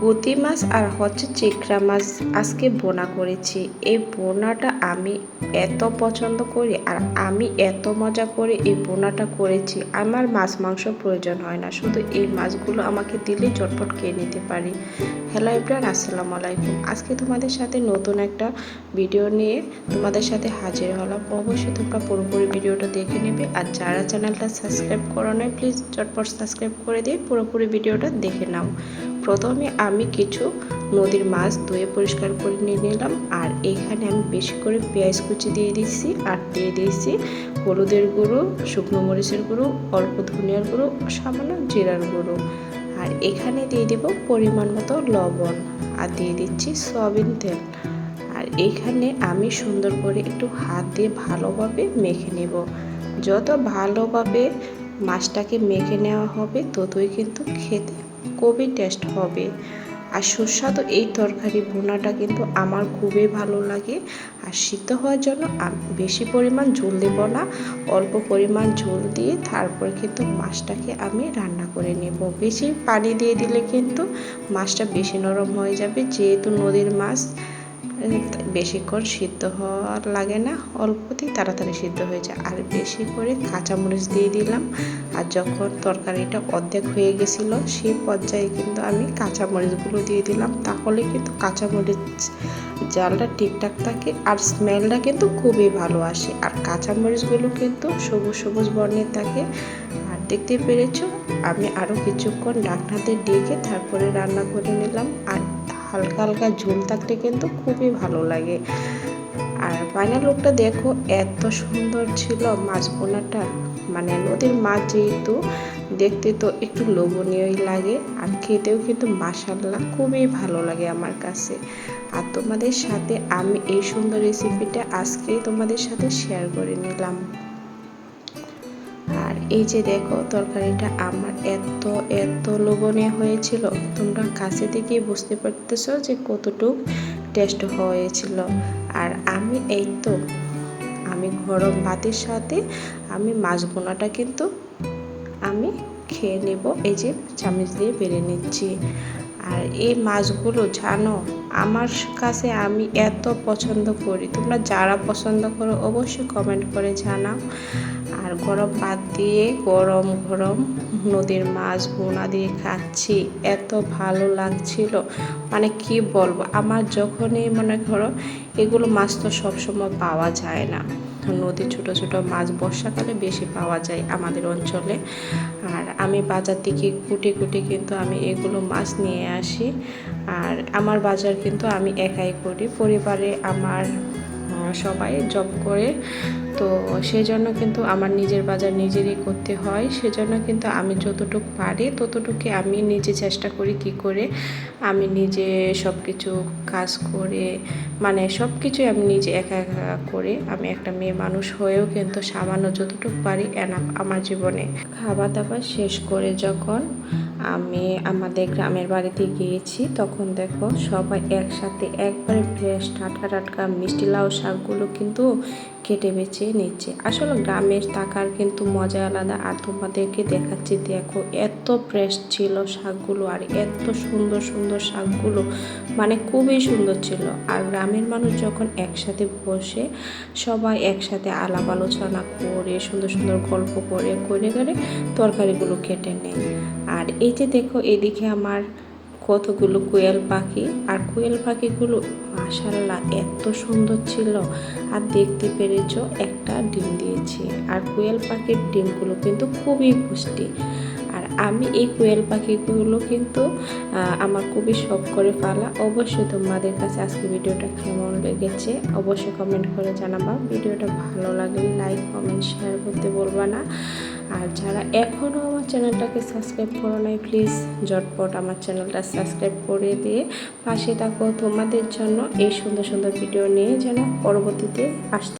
গুতি মাছ আর হচ্ছে চিকড়া মাছ আজকে বোনা করেছি। এই বোনাটা আমি এত পছন্দ করি আর আমি এত মজা করে এই বোনাটা করেছি। আমার মাছ মাংস প্রয়োজন হয় না, শুধু এই মাছগুলো আমাকে দিলে চটপট খেয়ে নিতে পারি। হ্যালো এভরিওয়ান, আসসালামু আলাইকুম। আজকে তোমাদের সাথে নতুন একটা ভিডিও নিয়ে তোমাদের সাথে হাজির হলাম। অবশ্যই তোমরা পুরোপুরি ভিডিওটা দেখে নেবে আর যারা চ্যানেলটা সাবস্ক্রাইব করো প্লিজ চটপট সাবস্ক্রাইব করে দিয়ে পুরোপুরি ভিডিওটা দেখে নাও। প্রথমে আমি কিছু নদীর মাছ ধুয়ে পরিষ্কার করে নিয়ে নিলাম। আর এখানে আমি বেশি করে পেঁয়াজ কুচি দিয়ে দিচ্ছি আর দিয়ে দিয়েছি হলুদের গুঁড়ো, শুকনো মরিচের গুঁড়ো, অল্প ধনিয়ার গুঁড়ো, সামান্য জিরার গুঁড়ো। আর এখানে দিয়ে দেব পরিমাণ মতো লবণ, আর দিয়ে দিচ্ছি সয়াবিন তেল। আর এখানে আমি সুন্দর করে একটু হাত দিয়ে ভালোভাবে মেখে নেব। যত ভালোভাবে মাছটাকে মেখে নেওয়া হবে, ততই কিন্তু খেতে খুবই টেস্ট হবে। আর সুস্বাদু এই তরকারি ভুনাটা কিন্তু আমার খুবই ভালো লাগে। আর সিদ্ধ হওয়ার জন্য বেশি পরিমাণ ঝোল দেব না, অল্প পরিমাণ ঝোল দিয়ে তারপর কিন্তু মাছটাকে আমি রান্না করে নেব। বেশি পানি দিয়ে দিলে কিন্তু মাছটা বেশি নরম হয়ে যাবে। যেহেতু নদীর মাছ বেশিক্ষণ সিদ্ধ হওয়ার লাগে না, অল্পতেই তাড়াতাড়ি সিদ্ধ হয়ে যায়। আর বেশি করে কাঁচামরিচ দিয়ে দিলাম। আর যখন তরকারিটা অর্ধেক হয়ে গেছিল সেই পর্যায়ে কিন্তু আমি কাঁচামরিচগুলো দিয়ে দিলাম। তাহলে কিন্তু কাঁচামরিচ জালটা ঠিকঠাক থাকে আর স্মেলটা কিন্তু খুবই ভালো আসে। আর কাঁচামরিচগুলো কিন্তু সবুজ সবুজ বর্ণের থাকে। আর দেখতে পেরেছ, আমি আরও কিছুক্ষণ ডাকনাতে ডেকে তারপরে রান্না করে নিলাম। আর হালকা হালকা ঝোল থাকলে কিন্তু খুবই ভালো লাগে। আর ফাইনাল লুকটা দেখো এত সুন্দর ছিল মাছ বোনাটা। মানে নদীর মাছ যেহেতু, দেখতে তো একটু লোভনীয়ই লাগে। আর খেতেও কিন্তু মাসাল্লা খুবই ভালো লাগে আমার কাছে। আর তোমাদের সাথে আমি এই সুন্দর রেসিপিটা আজকেই তোমাদের সাথে শেয়ার করে নিলাম। এই যে দেখো তরকারিটা আমার এত এত লোভনীয় হয়েছিল। তোমরা কাছে থেকে বুঝতে পারতেছ যে কতটুক টেস্ট হয়েছিল। আর আমি এই তো, আমি গরম ভাতের সাথে আমি মাছ বোনাটা কিন্তু আমি খেয়ে নেব। এই যে চামচ দিয়ে বেড়ে নিচ্ছি। আর এই মাছগুলো জানো আমার কাছে আমি এত পছন্দ করি। তোমরা যারা পছন্দ করো অবশ্যই কমেন্ট করে জানাও। আর গরম ভাত দিয়ে গরম গরম নদীর মাছ বোনা দিয়ে খাচ্ছি। এত ভালো লাগছিল। মানে কি বলব? আমার যখনই মনে করো এগুলো মাছ তো সবসময় পাওয়া যায় না। নদীর ছোট ছোট মাছ বর্ষাকালে বেশি পাওয়া যায় আমাদের অঞ্চলে। আর আমি বাজার থেকে কুটে কুটে কিন্তু আমি এগুলো মাছ নিয়ে আসি। আর আমার বাজার কিন্তু আমি একাই করি। পরিবারে আমার সবাই জব করে। তো সেই জন্য কিন্তু আমার নিজের বাজার নিজেরই করতে হয়। সেজন্য কিন্তু আমি যতটুকু পারি ততটুকু আমি নিজে চেষ্টা করি কি করে আমি নিজে সব কিছু কাজ করে মানে সব কিছুই আমি নিজে একা একা করে আমি একটা মেয়ে মানুষ হয়েও কিন্তু সামান্য যতটুকু পারি এনাফ আমার জীবনে। খাবার দাবার শেষ করে যখন আমাদের গ্রামের বাড়িতে গিয়েছি, তখন দেখো সবাই একসাথে একবারে ফ্রেশ টাটকা টাটকা মিষ্টি লাউ শাকগুলো কিন্তু কেটে বেছে নিচ্ছে। আসলে গ্রামের টাকার কিন্তু মজা আলাদা আর তোমাদেরকে দেখাচ্ছি, দেখো এত ফ্রেশ ছিল শাকগুলো আর এত সুন্দর সুন্দর শাকগুলো মানে খুবই সুন্দর ছিল। আর গ্রামের মানুষ যখন একসাথে বসে সবাই একসাথে আলাপ আলোচনা করে, সুন্দর সুন্দর গল্প করে করে করে তরকারিগুলো কেটে নেয়। আর এই যে দেখো, এদিকে আমার কতগুলো কোয়েল পাখি। আর কোয়েল পাখিগুলো মাসাল্লাহ এত সুন্দর ছিল। আর দেখতে পেরেছ, একটা ডিম দিয়েছি। আর কোয়েল পাখির ডিমগুলো কিন্তু খুবই পুষ্টি। আর আমি এই কোয়েল পাখিগুলো কিন্তু আমার খুবই শখ করে পালা। অবশ্যই তোমাদের কাছে আজকে ভিডিওটা কেমন লেগেছে, অবশ্যই কমেন্ট করে জানাবা। ভিডিওটা ভালো লাগলে লাইক কমেন্ট শেয়ার করতে বলবা না। আর যারা এখনও আমার চ্যানেলটাকে সাবস্ক্রাইব করো নাই প্লিজ ঝটপট আমার চ্যানেলটা সাবস্ক্রাইব করে দিয়ে পাশে থাকো। তোমাদের জন্য এই সুন্দর সুন্দর ভিডিও নিয়ে যেন পরবর্তীতে আসতে